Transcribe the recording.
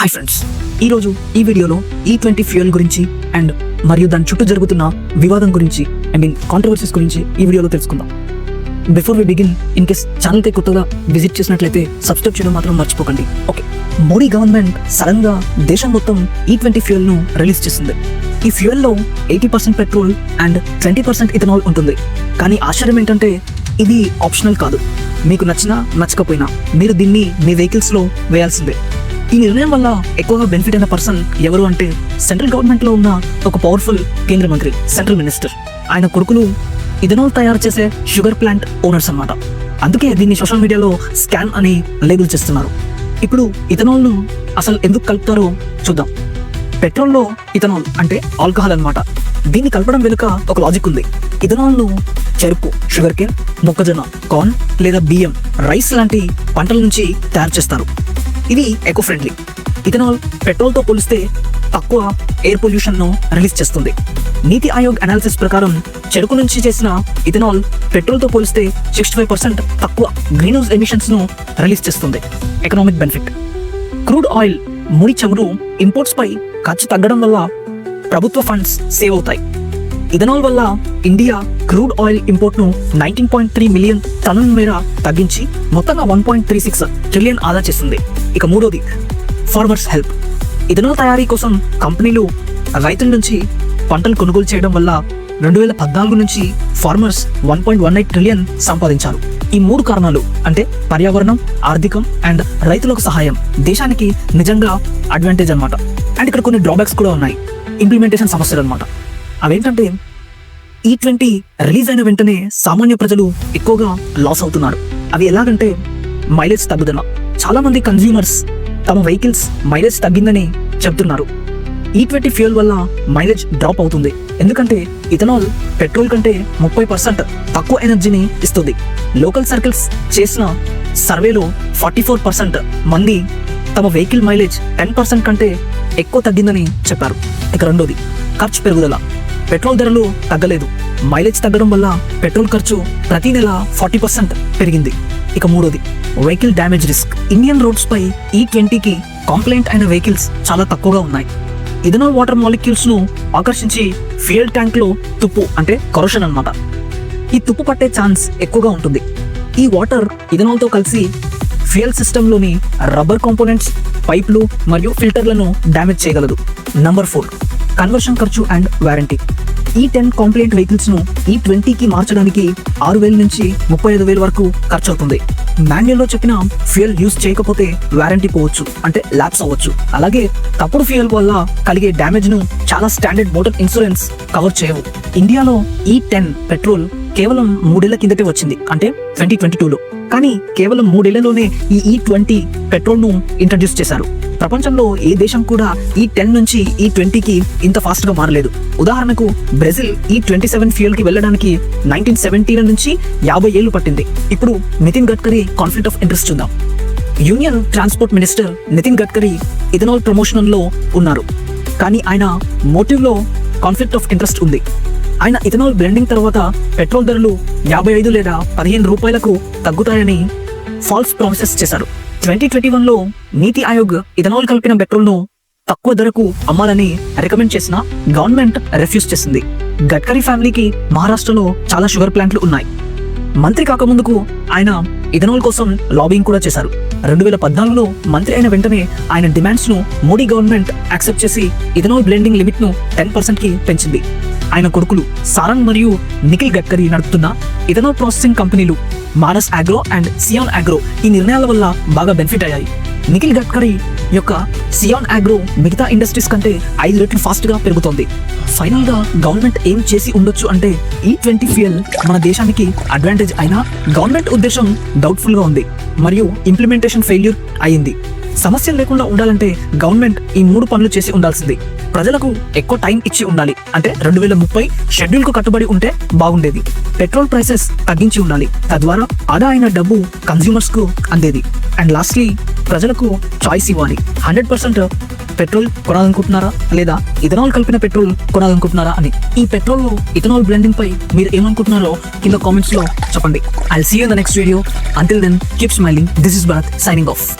Hi friends ఈరోజు ఈ వీడియోలో ఈ ట్వంటీ ఫ్యూయల్ గురించి అండ్ మరియు దాని చుట్టూ జరుగుతున్న వివాదం గురించి ఐ మీన్ కాంట్రవర్సీస్ గురించి ఈ వీడియోలో తెలుసుకుందాం. Before we begin in case ఛానల్కి కొత్తగా విజిట్ చేసినట్లయితే సబ్స్క్రైబ్ చేయడం మాత్రం మర్చిపోకండి. ఓకే మోడీ గవర్నమెంట్ సడన్గా దేశం మొత్తం ఈ ట్వంటీ ఫ్యూయల్ను రిలీజ్ చేసింది. ఈ ఫ్యూయల్లో eighty percent petrol and twenty percent ethanol ఉంటుంది. కానీ ఆశ్చర్యం ఏంటంటే ఇది ఆప్షనల్ కాదు. మీకు నచ్చినా నచ్చకపోయినా మీరు దీన్ని మీ వెహికల్స్లో వేయాల్సిందే. ఈ నిర్ణయం వల్ల ఎక్కువగా బెనిఫిట్ అయిన పర్సన్ ఎవరు అంటే సెంట్రల్ గవర్నమెంట్లో ఉన్న ఒక పవర్ఫుల్ కేంద్ర మంత్రి సెంట్రల్ మినిస్టర్ ఆయన కొడుకులు ఇథనాల్ తయారు చేసే షుగర్ ప్లాంట్ ఓనర్స్ అన్నమాట. అందుకే దీన్ని సోషల్ మీడియాలో స్కామ్ అని లేబుల్ చేస్తున్నారు. ఇప్పుడు ఇథనాల్ను అసలు ఎందుకు కలుపుతారో చూద్దాం. పెట్రోల్లో ఇథనాల్ అంటే ఆల్కహాల్ అన్నమాట. దీన్ని కలపడం వెనుక ఒక లాజిక్ ఉంది. ఇథనాల్ను చెరుకు షుగర్ కేన్ మొక్కజొన్న కార్న్ లేదా బియ్యం రైస్ లాంటి పంటల నుంచి తయారు చేస్తారు. ఇది ఎకో ఫ్రెండ్లీ ఇథనాల్ పెట్రోల్తో పోలిస్తే తక్కువ ఎయిర్ పొల్యూషన్ను రిలీజ్ చేస్తుంది. నీతి ఆయోగ్ అనాలిసిస్ ప్రకారం చెరుకు నుంచి చేసిన ఇథనాల్ పెట్రోల్తో పోలిస్తే సిక్స్టీ ఫైవ్ పర్సెంట్ తక్కువ గ్రీన్ హౌస్ ఎమిషన్స్ను రిలీజ్ చేస్తుంది. ఎకనామిక్ బెనిఫిట్ క్రూడ్ ఆయిల్ ముడి చమురు ఇంపోర్ట్స్పై ఖర్చు తగ్గడం వల్ల ప్రభుత్వ ఫండ్స్ సేవ్ అవుతాయి. ఇథనాల్ వల్ల ఇండియా క్రూడ్ ఆయిల్ ఇంపోర్ట్ను నైన్టీన్ పాయింట్ త్రీ మిలియన్ టన్నుల మేర తగ్గించి మొత్తంగా one point three six trillion ఆదా చేస్తుంది. ఇక మూడోది ఫార్మర్స్ హెల్ప్. ఇథనాల్ తయారీ కోసం కంపెనీలు రైతుల నుంచి పంటలు కొనుగోలు చేయడం వల్ల రెండు వేల పద్నాలుగు నుంచి farmers one point one eight trillion సంపాదించారు. ఈ మూడు కారణాలు అంటే పర్యావరణం ఆర్థికం అండ్ రైతులకు సహాయం దేశానికి నిజంగా అడ్వాంటేజ్ అనమాట అండ్ ఇక్కడ కొన్ని డ్రాబ్యాక్స్ కూడా ఉన్నాయి. ఇంప్లిమెంటేషన్ సమస్యలు అనమాట అవేంటంటే ఈ ట్వంటీ రిలీజ్ అయిన వెంటనే సామాన్య ప్రజలు ఎక్కువగా లాస్ అవుతున్నారు. అవి ఎలాగంటే మైలేజ్ తగ్గుదల. చాలా మంది కన్జ్యూమర్స్ తమ వెహికల్స్ మైలేజ్ తగ్గిందని చెప్తున్నారు. ఈ ట్వంటీ ఫ్యూయల్ వల్ల మైలేజ్ డ్రాప్ అవుతుంది. ఎందుకంటే ఇథనాల్ పెట్రోల్ కంటే ముప్పై పర్సెంట్ తక్కువ ఎనర్జీని ఇస్తుంది. లోకల్ సర్కిల్స్ చేసిన సర్వేలో ఫార్టీ ఫోర్ పర్సెంట్ మంది తమ వెహికల్ మైలేజ్ టెన్ పర్సెంట్ కంటే ఎక్కువ తగ్గిందని చెప్పారు. ఇక రెండోది ఖర్చు పెరుగుదల. పెట్రోల్ ధరలు తగ్గలేదు. మైలేజ్ తగ్గడం వల్ల పెట్రోల్ ఖర్చు ప్రతి నెల ఫార్టీ పర్సెంట్ పెరిగింది. ఇక మూడోది vehicle damage risk. Indian roads పై ఈ ట్వంటీకి కాంప్లైంట్ అయిన వెహికల్స్ చాలా తక్కువగా ఉన్నాయి. ఇథనాల్ వాటర్ మాలిక్యూల్స్ను ఆకర్షించి ఫ్యూయల్ ట్యాంక్లో తుప్పు అంటే కరోషన్ అన్నమాట. ఈ తుప్పు పట్టే ఛాన్స్ ఎక్కువగా ఉంటుంది. ఈ వాటర్ ఇథనాల్తో కలిసి ఫ్యూయల్ సిస్టంలోని రబ్బర్ కాంపోనెంట్స్ పైప్లు మరియు ఫిల్టర్లను డ్యామేజ్ చేయగలదు. నంబర్ ఫోర్ కన్వర్షన్ ఖర్చు and warranty. E ten complaint వెహికల్స్ను E ట్వంటీకి మార్చడానికి ఆరు వేల నుంచి ముప్పై ఐదు వేల వరకు ఖర్చు అవుతుంది మాన్యువల్లో చెప్పిన ఫ్యూయల్ యూస్ చేయకపోతే వారంటీ పోవచ్చు అంటే ల్యాప్స్ అవ్వచ్చు. అలాగే తప్పుడు ఫ్యూయల్ వల్ల కలిగే డ్యామేజ్ను చాలా స్టాండర్డ్ మోటార్ ఇన్సూరెన్స్ కవర్ చేయవు. ఇండియాలో ఈ టెన్ పెట్రోల్ కేవలం మూడేళ్ళ కిందటే వచ్చింది అంటే ట్వంటీ ట్వంటీ టూలో. కానీ కేవలం మూడేళ్ళలోనే ఈ ఈ ట్వంటీ పెట్రోల్ను ఇంట్రడ్యూస్ చేశారు. ప్రపంచంలో ఏ దేశం కూడా ఈ టెన్ నుంచి ఈ ట్వంటీకి ఇంత ఫాస్ట్గా మారలేదు. ఉదాహరణకు బ్రెజిల్ ఈ ట్వంటీ సెవెన్ ఫ్యూయల్కి వెళ్ళడానికి నైన్టీన్ సెవెంటీల నుంచి యాభై ఏళ్ళు పట్టింది. ఇప్పుడు Nitin Gadkari conflict of interest చూద్దాం. Union transport minister Nitin Gadkari ethanol ప్రమోషన్లో ఉన్నారు. కానీ ఆయన మోటివ్లో కాన్ఫ్లిక్ట్ ఆఫ్ ఇంట్రెస్ట్ ఉంది. ఆయన ఇథనాల్ బ్లెండింగ్ తర్వాత పెట్రోల్ ధరలు యాభై ఐదు లేదా పదిహేను రూపాయలకు తగ్గుతాయని ఫాల్స్ ప్రామిసెస్ చేశారు. ట్వంటీ ట్వంటీ వన్లో నీతి ఆయోగ్ ఇథనాల్ కలిపిన పెట్రోల్ను తక్కువ ధరకు అమ్మాలని రికమెండ్ చేసిన గవర్నమెంట్ రెఫ్యూజ్ చేసింది. గడ్కరీ ఫ్యామిలీకి మహారాష్ట్రలో చాలా షుగర్ ప్లాంట్లు ఉన్నాయి. మంత్రి కాకముందుకు ఆయన ఇథనాల్ కోసం లాబింగ్ కూడా చేశారు. రెండు వేల పద్నాలుగులో మంత్రి అయిన వెంటనే ఆయన డిమాండ్స్ను మోడీ గవర్నమెంట్ యాక్సెప్ట్ చేసి ఇథనాల్ బ్లెండింగ్ లిమిట్ను టెన్ పర్సెంట్కి పెంచింది. ఆయన కొడుకులు సారంగ్ మరియు నిఖిల్ గడ్కరీ నడుపుతున్న ఇథనాల్ ప్రాసెసింగ్ కంపెనీలు Manas agro and Sian agro ఈ నిర్ణయాల వల్ల బాగా బెనిఫిట్ అయ్యాయి. నిఖిల్ గడ్కరీ యొక్క సియాన్ అగ్రో మిగతా ఇండస్ట్రీస్ కంటే ఐదు రెట్లు ఫాస్ట్గా పెరుగుతోంది. ఫైనల్గా గవర్నమెంట్ ఏం చేసి ఉండొచ్చు అంటే ఈ ట్వంటీ ఫ్యూయల్ మన దేశానికి అడ్వాంటేజ్ అయినా గవర్నమెంట్ ఉద్దేశం డౌట్ఫుల్గా ఉంది. మరియు ఇంప్లిమెంటేషన్ ఫెయిల్యూర్ అయింది సమస్యలు లేకుండా ఉండాలంటే గవర్నమెంట్ ఈ మూడు పనులు చేసి ఉండాల్సింది. ప్రజలకు ఎక్కువ టైం ఇచ్చి ఉండాలి. అంటే రెండు వేల ముప్పై షెడ్యూల్కు కట్టుబడి ఉంటే బాగుండేది. పెట్రోల్ ప్రైసెస్ తగ్గించి ఉండాలి. తద్వారా ఆదా అయిన డబ్బు కన్స్యూమర్స్కు అందేది. అండ్ లాస్ట్లీ ప్రజలకు చాయిస్ ఇవ్వాలి. హండ్రెడ్ పర్సెంట్ పెట్రోల్ కొనాలనుకుంటున్నారా? లేదా ఇథనాల్ కలిపిన పెట్రోల్ కొనాలనుకుంటున్నారా అని. ఈ పెట్రోల్ ఇథనాల్ బ్లెండింగ్ పై మీరు ఏమనుకుంటున్నారో కింద కామెంట్స్లో చెప్పండి I see the next video until then keep smiling this is Bharat signing off